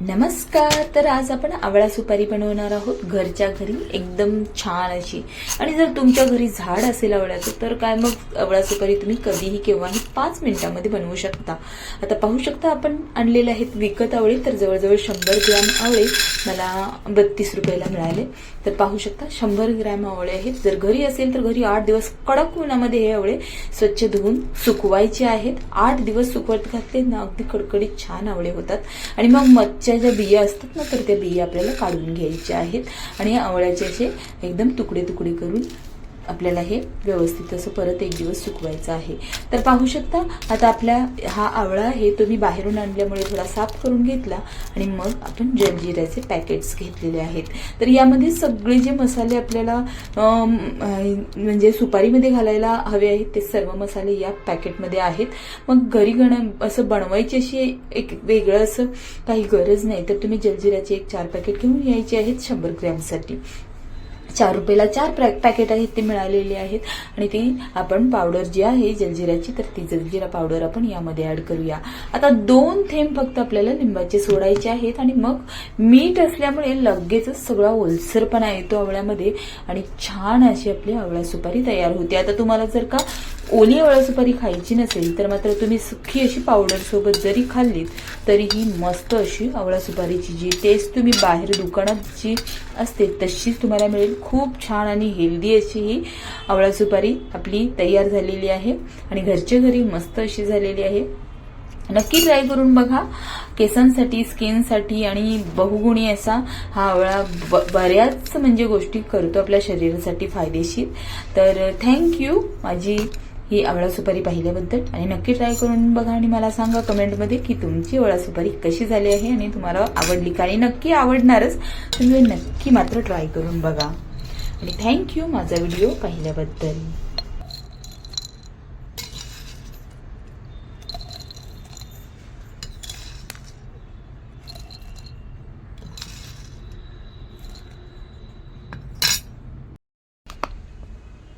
नमस्कार. तर आज आपण आवळा सुपारी बनवणार आहोत. घरच्या घरी एकदम छान अशी. आणि जर तुमच्या घरी झाड असेल आवळ्याचं तर काय मग आवळा सुपारी तुम्ही कधीही केव्हाही पाच मिनिटांमध्ये बनवू शकता. आता पाहू शकता आपण आणलेले आहेत विकत आवळे तर जवळजवळ शंभर ग्रॅम आवळे मला बत्तीस रुपयाला मिळाले. तर पाहू शकता शंभर ग्रॅम आवळे आहेत. जर घरी असेल तर घरी आठ दिवस कडक उन्हामध्ये हे आवळे स्वच्छ धुवून सुकवायचे आहेत. आठ दिवस सुकवत घातले ना अगदी कडकडीत छान आवळे होतात. आणि मग मच्छच्या ज्या बिया असतात ना तर त्या बिया आपल्याला काढून घ्यायच्या आहेत. आणि आवळ्याचे असे एकदम तुकडे तुकडे करून आपल्याला हे व्यवस्थित असं परत एक दिवस सुकवायचं आहे. तर पाहू शकता आता आपल्या हा आवळा हे तुम्ही बाहेरून आणल्यामुळे थोडा साफ करून घेतला आणि मग आपण जलजिऱ्याचे पॅकेट्स घेतलेले आहेत. तर यामध्ये सगळे जे मसाले आपल्याला म्हणजे सुपारीमध्ये घालायला हवे आहेत ते सर्व मसाले या पॅकेटमध्ये आहेत. मग घरी गण असं बनवायची अशी एक वेगळं असं काही गरज नाही. तर तुम्ही जलजिऱ्याचे एक चार पॅकेट घेऊन यायचे आहेत शंभर ग्रॅमसाठी. चार रुपयाला चार पॅकेट आहेत ते मिळालेले आहेत. आणि ती आपण पावडर जी आहे जलजिराची तर ती जलजिरा पावडर आपण यामध्ये ऍड करूया. आता दोन थेंब फक्त आपल्याला लिंबाचे सोडायचे आहेत. आणि मग मीठ असल्यामुळे लगेचच सगळा ओलसरपणा येतो आवळ्यामध्ये. आणि छान अशी आपली आवळा सुपारी तयार होते. आता तुम्हाला जर का ओली आवळा सुपारी खायची नसेल तर मात्र तुम्ही सुखी अशी पावडर सोबत जरी खाल्लीत तरी ही मस्त अशी आवळा सुपारीची जी टेस्ट तुम्ही बाहेर दुकानात जी असते तशीच तुम्हाला मिळेल. खूप छान आणि हेल्दी अशी ही आवळा सुपारी आपली तयार झालेली आहे. आणि घरच्या घरी मस्त अशी झालेली आहे. नक्की ट्राय करून बघा. केसांसाठी स्किनसाठी आणि बहुगुणी असा हा आवळा ब- बऱ्याच म्हणजे गोष्टी करतो आपल्या शरीरासाठी फायदेशीर. तर थँक्यू माझी ही आवळा सुपारी पाहिल्याबद्दल. आणि नक्की ट्राय करून बघा आणि मला सांगा कमेंटमध्ये की तुमची आवळा सुपारी कशी झाली आहे आणि तुम्हाला आवडली का? आणि नक्की आवडणारच. तुम्ही नक्की मात्र ट्राय करून बघा. आणि थँक्यू माझा व्हिडिओ पाहिल्याबद्दल.